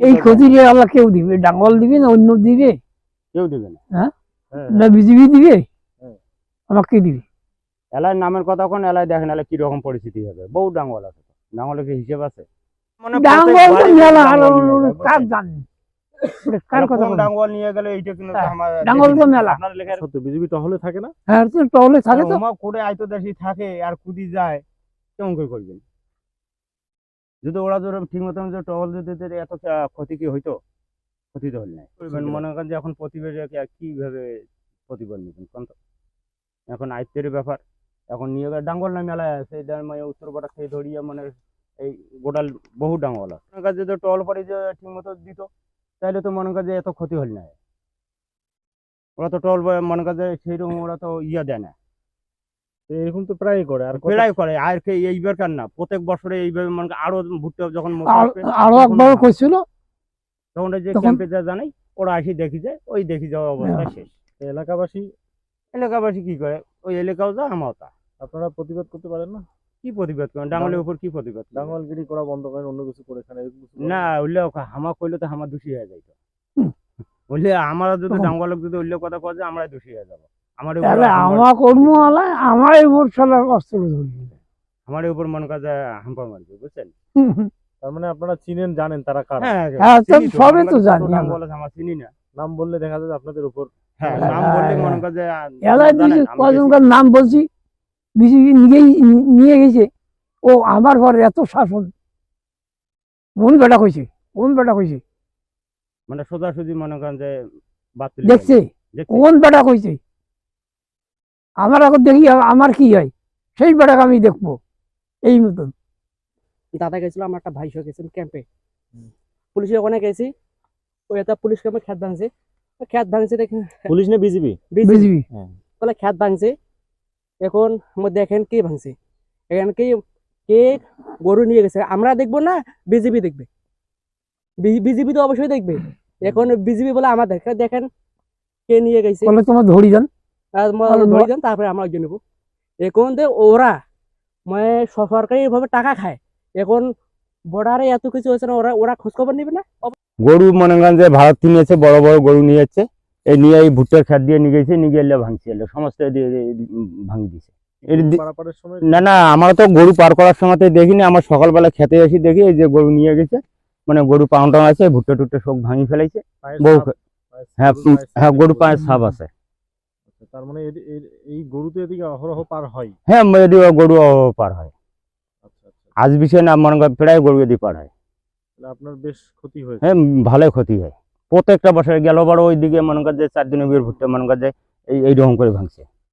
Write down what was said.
এই ক্ষতি নিয়ে আল্লাহ কেউ দিবে? ডাঙ্গল দিবে না অন্য দিবে? কেউ দেবে না। হ্যাঁ? হ্যাঁ। না বিজেপি দিবে? হ্যাঁ। আমাকে দিবে? এলার নামের কথা কোন এলায় দেখেন এলায় কীরকম পরিস্থিতি হবে? বহু ডাঙ্গল আছে ডাঙ্গলের কি হিসেব আছে? হ্যাঁ, থাকে না? হ্যাঁ টহলে থাকে তো। ওমা আইতো দেশি থাকে আর কুদি যায় কেমন করে করবেন? যদি ওরা ধরো ঠিক মতন যদি টহল দিতে এত ক্ষতি কি হইতো? ক্ষতি তো হল নাই মনে করেন যে এখন প্রতিবেশী কীভাবে প্রতিবাদ নিবেন কোন? এখন আয়ত্তের ব্যাপার। এখন নিয়ে গেলে ডাঙ্গল না মেলায় আছে মানে উত্তর পাড়া থেকে ধরিয়ে মানে এই গোটাল বহু ডাঙ্গল আছে। মনে যদি টহল পরে যে ঠিক মতো দিত তাহলে তো মনে করেন যে এত ক্ষতি হল না। ওরা তো টহল মনে করেন যে সেইরকম ওরা তো ইয়া দেয় না। এরকম তো প্রায় করে আর প্রায় করে আর কে এইবার কার না প্রত্যেক বছরে এইভাবে মানে আরও ভুট্টা যখন মতো আর- একবার কইছিল। তখন যে ক্যাম্পে যা জানাই ওরা আসি দেখি যায় ওই দেখি যাওয়া অবস্থা হ্যাঁ। শেষ। এলাকাবাসী এলাকাবাসী কি করে? ওই এলাকাও যা আমাও তা। আপনারা প্রতিবাদ করতে পারেন না? কি প্রতিবাদ করেন? ডাঙ্গলের উপর কি প্রতিবাদ? ডাঙ্গলগিরি করা বন্ধ করেন অন্য কিছু করে এখানে? না উল্লে হামা কইলে তো হামা দোষী হয়ে যাইতো। বললে আমরা যদি ডাঙ্গলক যদি উল্লেখ কথা কয় যে আমরাই দোষী হয়ে যাব। আমার তাহলে আমার কর্ম আলাই আমার উপর সালা অস্ত্র ধরবে আমার উপর মনে করে হাম্পা মারবে বুঝছেন? তার মানে আপনারা চিনেন জানেন তারা কারা। হ্যাঁ হ্যাঁ, তো চিনি তো, সবই আমরা তো কত জানি। আমরা। ডাঙ্গল আছে চিনি না। নাম বললে দেখা যায় আপনাদের উপর। হ্যাঁ হ্যাঁ, নাম বললে মনে করে এলাই জানেন, কজনকার নাম বলছি বিজেপি নিয়েই নিয়ে গেছে। ও আমার ঘরে এত শাসন। কোন বেটা কইছে কোন বেটা কইছে। মানে সোজাসুজি মনে করেন যে। দেখছে। কোন বেটা কইছে। আমার এখন দেখি আমার কি হয়? সেই বেটাকে আমি দেখব। এই মতন। দাদা গেছিল আমার একটা ভাই সহ গেছেন ক্যাম্পে পুলিশের ওখানে গেছি। ওই একটা পুলিশ ক্যাম্পে খ্যাত ভাঙছে। খ্যাত ভাঙছে দেখে পুলিশ না বিজেপি বিজেপি বিজেপি বলে খ্যাত ভাঙছে। এখন আমরা দেখেন কে ভাঙছে। এখানে কে কে গরু নিয়ে গেছে। আমরা দেখব না বিজেপি দেখবে। বিজেপি তো অবশ্যই দেখবে। এখন বিজেপি বলে আমাদের দেখেন কে নিয়ে গেছে। বলে তোমার ধরি যান ধরে দেন তারপরে আমরা ওই নেব। এখন যে ওরা মানে সরকারি ভাবে টাকা খায় এখন বর্ডারে এত কিছু হয়েছে না ওরা ওরা খোঁজ খবর নেবে না? গরু মনে করেন যে ভারত কিনেছে বড় বড় গরু নিয়ে যাচ্ছে এই নিয়ে এই ভুট্টার খেত দিয়ে নিয়ে গেছে নিয়ে গেলে ভাঙছে এলে সমস্ত দিয়ে ভাঙি দিছে। এর দি- পারাপারের সময় না না আমরা তো গরু পার করার সময় দেখিনি আমার সকালবেলা খেতে এসে দেখি এই যে গরু নিয়ে গেছে মানে গরু পাউন টাউন আছে ভুট্টা টুট্টা সব ভাঙি ফেলাইছে পায়ের বউ হ্যাঁ হ্যাঁ গরু পায়ের সাপ আছে। তার মানে এই গরু তো এদিকে অহরহ পার হয়? হ্যাঁ যদি গরু পার হয়। আচ্ছা আচ্ছা। আজ বিষয় না মনে করেন প্রায় গরু যদি পার হয়। আপনার বেশ ক্ষতি হয়েছে। হ্যাঁ ভালো ক্ষতি হয়। প্রত্যেকটা বছরে গেল বড় ওইদিকে মনে কর যে চার দিনের বিয়ের ভুট্টা মনে কর যে এই এইরকম করে ভাঙছে।